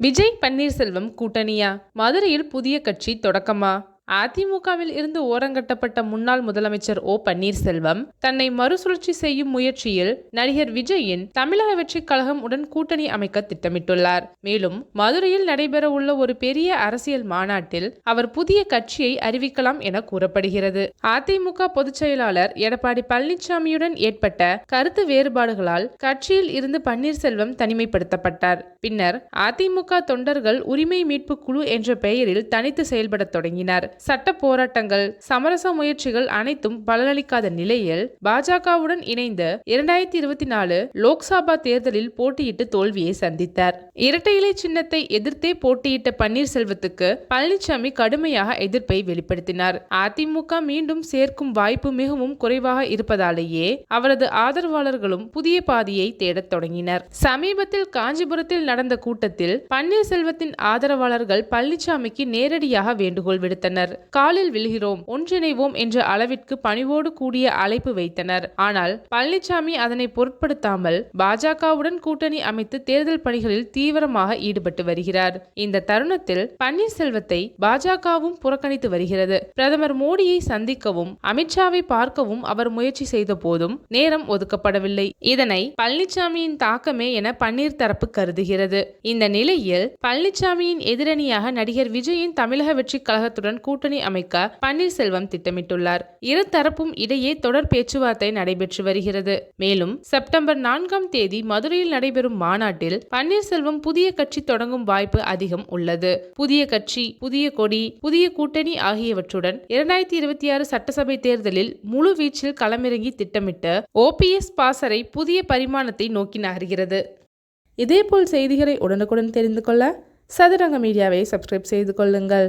விஜய் பன்னீர்செல்வம் கூட்டணியா? மதுரையில் புதிய கட்சி தொடக்கமா? அதிமுகவில் இருந்து ஓரங்கட்டப்பட்ட முன்னாள் முதலமைச்சர் ஓ பன்னீர்செல்வம் தன்னை மறுசுழற்சி செய்யும் முயற்சியில் நடிகர் விஜயின் தமிழக வெற்றிக் கழகம் உடன் கூட்டணி அமைக்க திட்டமிட்டுள்ளார். மேலும் மதுரையில் நடைபெற உள்ள ஒரு பெரிய அரசியல் மாநாட்டில் அவர் புதிய கட்சியை அறிவிக்கலாம் என கூறப்படுகிறது. அதிமுக பொதுச் செயலாளர் எடப்பாடி பழனிசாமியுடன் ஏற்பட்ட கருத்து வேறுபாடுகளால் கட்சியில் இருந்து பன்னீர்செல்வம் தனிமைப்படுத்தப்பட்டார். பின்னர் அதிமுக தொண்டர்கள் உரிமை மீட்பு குழு என்ற பெயரில் தனித்து செயல்படத் தொடங்கினார். சட்ட போராட்டங்கள் சமரச முயற்சிகள் அனைத்தும் பலனளிக்காத நிலையில் பாஜகவுடன் இணைந்த இரண்டாயிரத்தி இருபத்தி நாலு லோக்சபா தேர்தலில் போட்டியிட்டு தோல்வியை சந்தித்தார். இரட்டை இலை சின்னத்தை எதிர்த்தே போட்டியிட்ட பன்னீர்செல்வத்துக்கு பழனிசாமி கடுமையாக எதிர்ப்பை வெளிப்படுத்தினார். அதிமுக மீண்டும் சேர்க்கும் வாய்ப்பு மிகவும் குறைவாக இருப்பதாலேயே அவரது ஆதரவாளர்களும் புதிய பாதையை தேடத் தொடங்கினர். சமீபத்தில் காஞ்சிபுரத்தில் நடந்த கூட்டத்தில் பன்னீர்செல்வத்தின் ஆதரவாளர்கள் பழனிசாமிக்கு நேரடியாக வேண்டுகோள் விடுத்தனர். காலில் விழுகிறோம் ஒன்றிணைவோம் என்ற அளவிற்கு பணிவோடு கூடிய அழைப்பு வைத்தனர். ஆனால் பழனிசாமி அதனை பொருட்படுத்தாமல் பாஜகவுடன் கூட்டணி அமைத்து தேர்தல் பணிகளில் தீவிரமாக ஈடுபட்டு வருகிறார். இந்த தருணத்தில் பன்னீர்செல்வத்தை பாஜகவும் புறக்கணித்து வருகிறது. பிரதமர் மோடியை சந்திக்கவும் அமித்ஷாவை பார்க்கவும் அவர் முயற்சி செய்த போதும் நேரம் ஒதுக்கப்படவில்லை. இதனை பழனிசாமியின் தாக்கமே என பன்னீர் தரப்பு கருதுகிறது. இந்த நிலையில் பழனிசாமியின் எதிரணியாக நடிகர் விஜயின் தமிழக வெற்றி கழகத்துடன் கூட்டணி அமைக்க பன்னீர்செல்வம் திட்டமிட்டுள்ளார். இரு தரப்பும் இடையே தொடர் பேச்சுவார்த்தை நடைபெற்று வருகிறது. மேலும் செப்டம்பர் நான்காம் தேதி மதுரையில் நடைபெறும் மாநாட்டில் பன்னீர்செல்வம் புதிய கட்சி தொடங்கும் வாய்ப்பு அதிகம் உள்ளது. புதிய கட்சி புதிய கொடி புதிய கூட்டணி ஆகியவற்றுடன் இரண்டாயிரத்தி இருபத்தி ஆறு சட்டசபை தேர்தலில் முழு வீச்சில் களமிறங்கி திட்டமிட்டு ஓபிஎஸ் பாசறை புதிய பரிமாணத்தை நோக்கி நகர்கிறது. இதேபோல் செய்திகளை உடனுக்குடன் தெரிந்து கொள்ள சதுரங்க மீடியாவை சப்ஸ்கிரைப் செய்து கொள்ளுங்கள்.